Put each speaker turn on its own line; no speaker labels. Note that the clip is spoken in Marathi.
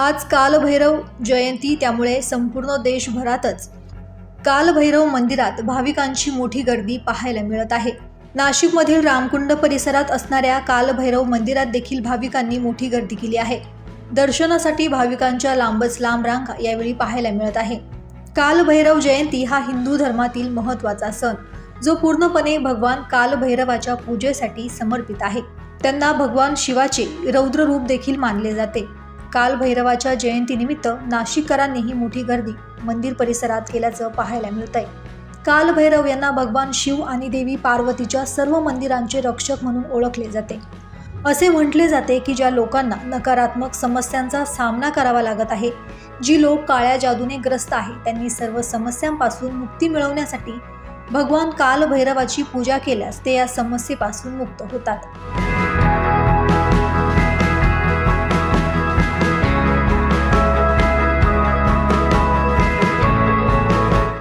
आज कालभैरव जयंती त्यामुळे संपूर्ण देशभरातच कालभैरव मंदिरात भाविकांची मोठी गर्दी पाहायला मिळत आहे. नाशिकमधील रामकुंड परिसरात असणाऱ्या कालभैरव मंदिरात देखील भाविकांनी मोठी गर्दी केली आहे. दर्शनासाठी भाविकांच्या लांबच लांब रांगा यावेळी पाहायला मिळत आहे. कालभैरव जयंती हा हिंदू धर्मातील महत्त्वाचा सण जो पूर्णपणे भगवान कालभैरवाच्या पूजेसाठी समर्पित आहे. त्यांना भगवान शिवाचे रौद्र रूप देखील मानले जाते. कालभैरवाच्या जयंतीनिमित्त नाशिककरांनीही मोठी गर्दी मंदिर परिसरात केल्याचं पाहायला मिळतंय. कालभैरव यांना भगवान शिव आणि देवी पार्वतीच्या सर्व मंदिरांचे रक्षक म्हणून ओळखले जाते. असे म्हटले जाते की ज्या लोकांना नकारात्मक समस्यांचा सामना करावा लागत आहे जी लोक काळ्या जादूने ग्रस्त आहे त्यांनी सर्व समस्यांपासून मुक्ती मिळवण्यासाठी भगवान कालभैरवाची पूजा केल्यास ते या समस्येपासून मुक्त होतात.